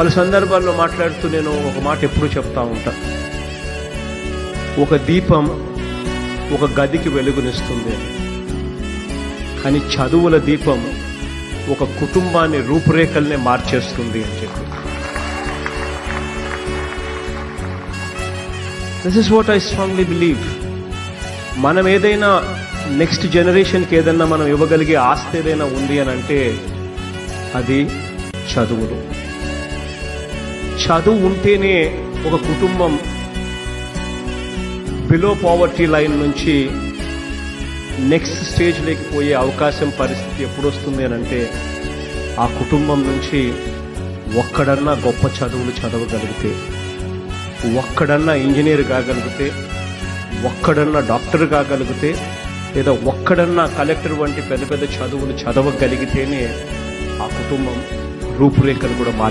పలు సందర్భాల్లో మాట్లాడుతూ నేను ఒక మాట ఎప్పుడూ చెప్తా ఉంటా. ఒక దీపం ఒక గదికి వెలుగునిస్తుంది. కానీ చదువుల దీపం ఒక కుటుంబాన్ని రూపురేఖల్నే మార్చేస్తుంది అని చెప్పి. This is what I strongly believe మనం ఏదైనా నెక్స్ట్ జనరేషన్కి ఏదైనా మనం ఇవ్వగలిగే ఆస్తి ఏదైనా ఉంది అని అంటే అది చదువులు. చదువు ఉంటేనే ఒక కుటుంబం బిలో పావర్టీ లైన్ నుంచి నెక్స్ట్ స్టేజ్లోకి పోయే అవకాశం పరిస్థితి ఎప్పుడు వస్తుంది అని అంటే ఆ కుటుంబం నుంచి ఒక్కడన్నా గొప్ప చదువులు చదవగలిగితే ఒక్కడన్నా ఇంజనీర్ కాగలిగితే ఒక్కడన్నా డాక్టర్ కాగలిగితే లేదా ఒక్కడన్నా కలెక్టర్ వంటి పెద్ద పెద్ద చదువులు చదవగలిగితేనే ఆ కుటుంబం రూపురేఖలు కూడా మార్చి